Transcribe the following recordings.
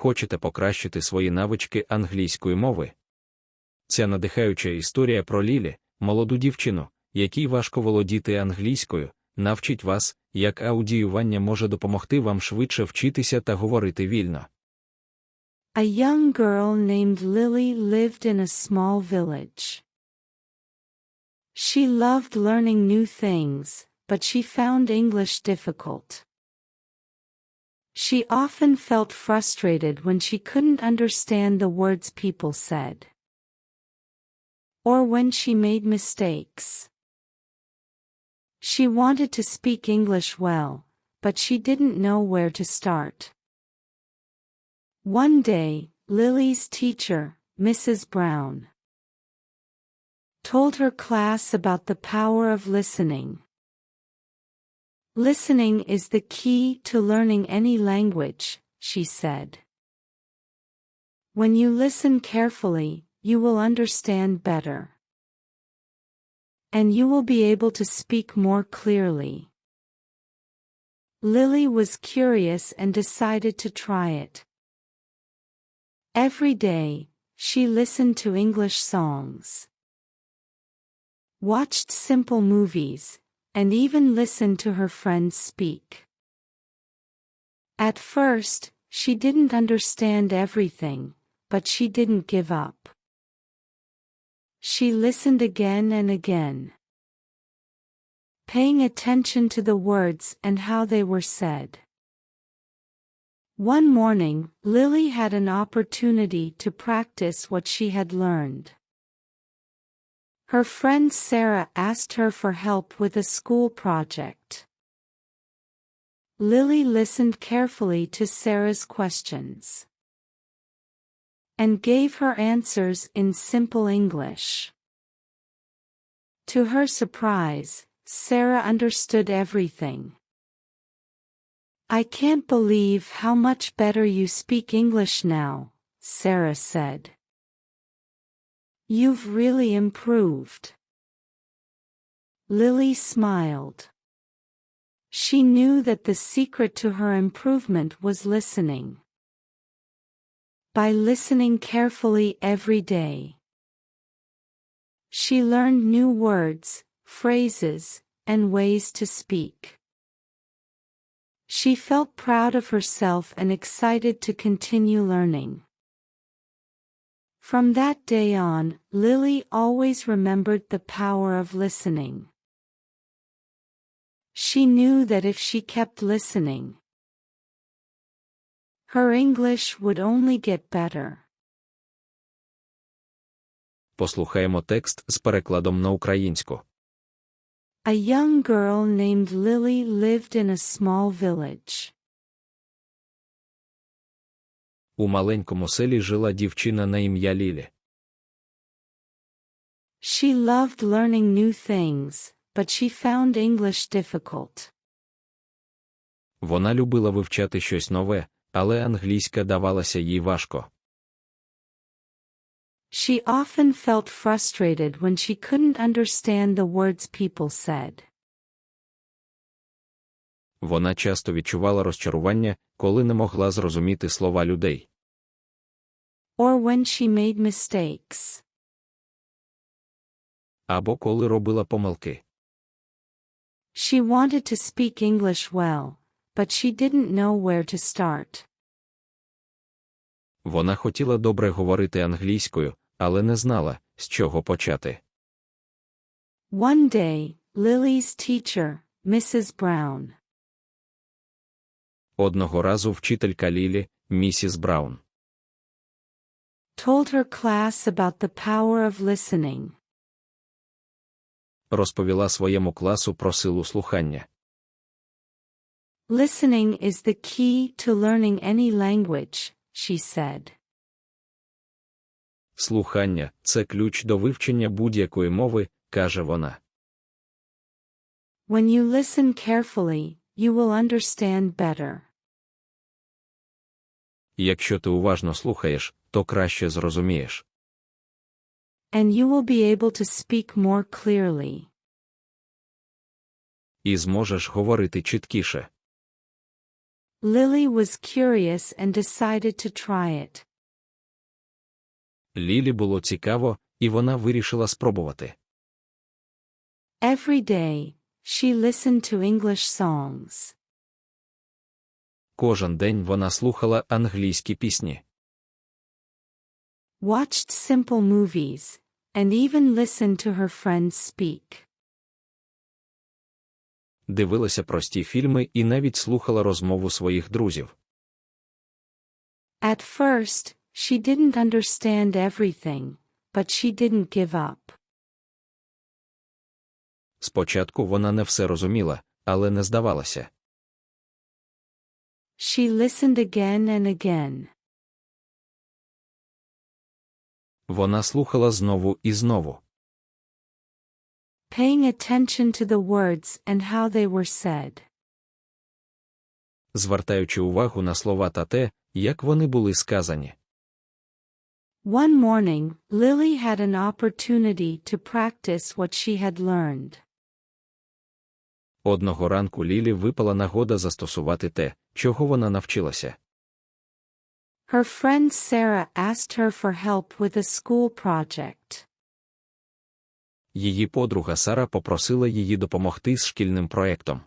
Хочете покращити свої навички англійської мови? Ця надихаюча історія про Лілі, молоду дівчину, якій важко володіти англійською, навчить вас, як аудіювання може допомогти вам швидше вчитися та говорити вільно. A young girl named Lily lived in a small village. She loved learning new things, but she found English difficult. She often felt frustrated when she couldn't understand the words people said. Or when she made mistakes. She wanted to speak English well, but she didn't know where to start. One day, Lily's teacher, Mrs. Brown, told her class about the power of listening. Listening is the key to learning any language, she said. When you listen carefully, you will understand better. And you will be able to speak more clearly. Lily was curious and decided to try it. Every day, she listened to English songs, watched simple movies, and even listened to her friends speak. At first, she didn't understand everything, but she didn't give up. She listened again and again, paying attention to the words and how they were said. One morning, Lily had an opportunity to practice what she had learned. Her friend Sarah asked her for help with a school project. Lily listened carefully to Sarah's questions and gave her answers in simple English. To her surprise, Sarah understood everything. I can't believe how much better you speak English now, Sarah said. You've really improved. Lily smiled. She knew that the secret to her improvement was listening. By listening carefully every day, she learned new words, phrases, and ways to speak. She felt proud of herself and excited to continue learning. From that day on, Lily always remembered the power of listening. She knew that if she kept listening, her English would only get better. Послухаємо текст з перекладом на українську. A young girl named Lily lived in a small village. У маленькому селі жила дівчина на ім'я Лілі. She loved learning new things, but she found English difficult. Вона любила вивчати щось нове, але англійська давалася їй важко. She often felt frustrated when she couldn't understand the words people said. Вона часто відчувала розчарування, коли не могла зрозуміти слова людей. Or when she made mistakes. Або коли робила помилки. She wanted to speak English well, but she didn't know where to start. Вона хотіла добре говорити англійською, але не знала, з чого почати. One day, Lily's teacher, Mrs. Brown, Одного разу вчителька Лілі, місіс Браун, told her class about the power of listening. розповіла своєму класу про силу слухання. Listening is the key to learning any language, she said. Слухання це ключ до вивчення будь-якої мови, каже вона. When you listen carefully, you will understand better. Якщо ти уважно слухаєш, то краще зрозумієш. And you will be able to speak more clearly. І зможеш говорити чіткіше. Lily was curious and decided to try it. Лілі було цікаво, і вона вирішила спробувати. Every day, she listened to English songs. Кожен день вона слухала англійські пісні, watched simple movies, and even listened to her friends speak. дивилася прості фільми і навіть слухала розмову своїх друзів. At first, she didn't understand everything, but she didn't give up. Спочатку вона не все розуміла, але не здавалася. She listened again and again. Вона слухала знову і знову, paying attention to the words and how they were said. звертаючи увагу на слова та те, як вони були сказані. One morning, Lily had an opportunity to practice what she had learned. Одного ранку Лілі випала нагода застосувати те, чого вона навчилася. Her friend Sarah asked her for help with a school project. Її подруга Сара попросила її допомогти з шкільним проектом.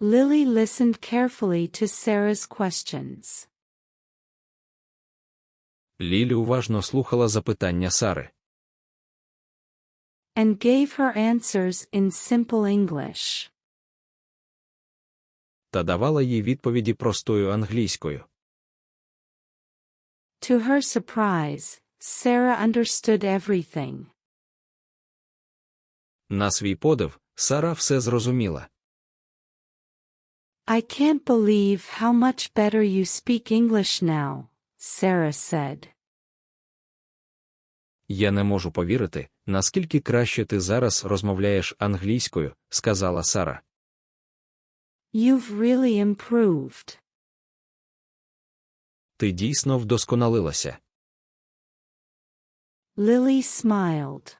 Lily listened carefully to Sarah's questions. Лілі уважно слухала запитання Сари and gave her answers in simple English. Та давала їй відповіді простою англійською. To her surprise, Sarah understood everything. На свій подив, Сара все зрозуміла. I can't believe how much better you speak English now, Sarah said. Я не можу повірити, наскільки краще ти зараз розмовляєш англійською, сказала Сара. You've really improved. Ти дійсно вдосконалилася. Lily smiled.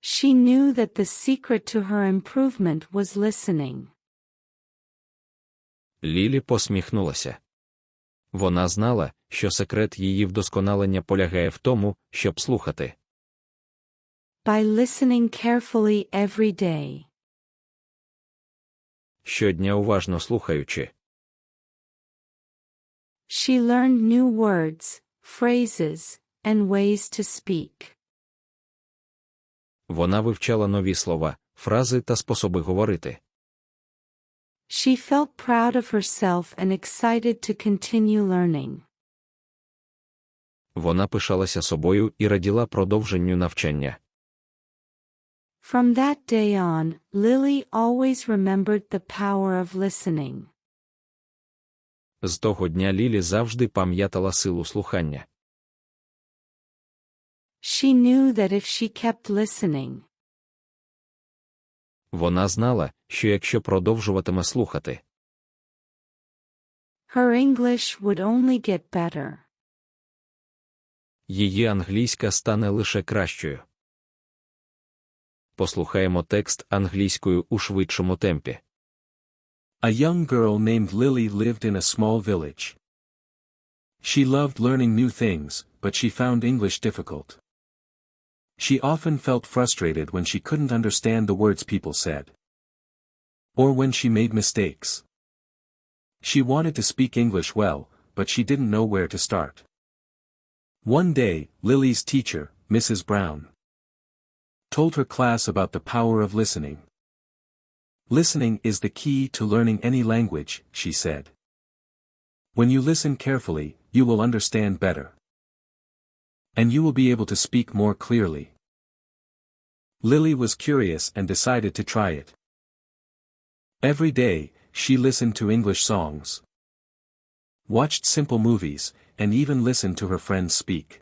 She knew that the secret to her improvement was listening. Лілі посміхнулася. Вона знала, що секрет її вдосконалення полягає в тому, щоб слухати. By listening carefully every day. Щодня уважно слухаючи. She learned new words, phrases, and ways to speak. Вона вивчала нові слова, фрази та способи говорити. She felt proud of herself and excited to continue learning. Вона пишалася собою і раділа продовженню навчання. From that day on, Lily always remembered the power of listening. З того дня Лілі завжди пам'ятала силу слухання. She knew that if she kept listening, Вона знала, що якщо продовжуватиме слухати, her English would only get better. її англійська стане лише кращою. Послухаємо текст англійською у швидшому темпі. A young girl named Lily lived in a small village. She loved learning new things, but she found English difficult. She often felt frustrated when she couldn't understand the words people said. Or when she made mistakes. She wanted to speak English well, but she didn't know where to start. One day, Lily's teacher, Mrs. Brown, told her class about the power of listening. Listening is the key to learning any language, she said. When you listen carefully, you will understand better. And you will be able to speak more clearly. Lily was curious and decided to try it. Every day, she listened to English songs, watched simple movies, and even listened to her friends speak.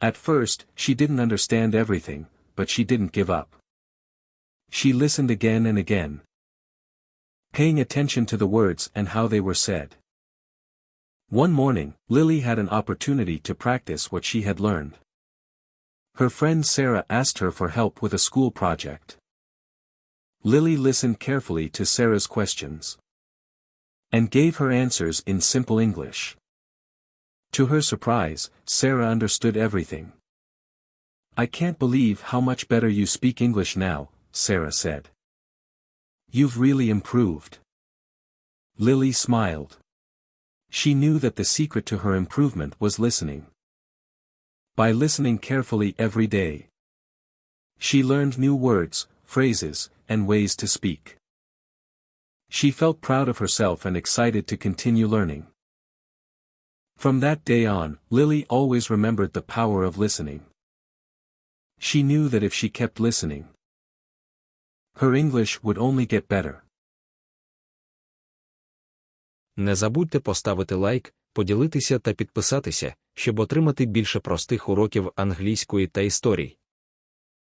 At first, she didn't understand everything, but she didn't give up. She listened again and again, paying attention to the words and how they were said. One morning, Lily had an opportunity to practice what she had learned. Her friend Sarah asked her for help with a school project. Lily listened carefully to Sarah's questions. And gave her answers in simple English. To her surprise, Sarah understood everything. I can't believe how much better you speak English now, Sarah said. You've really improved. Lily smiled. She knew that the secret to her improvement was listening. By listening carefully every day, she learned new words, phrases, and ways to speak. She felt proud of herself and excited to continue learning. From that day on, Lily always remembered the power of listening. She knew that if she kept listening, her English would only get better. Не забудьте поставити лайк, поділитися та підписатися, щоб отримати більше простих уроків англійської та історій.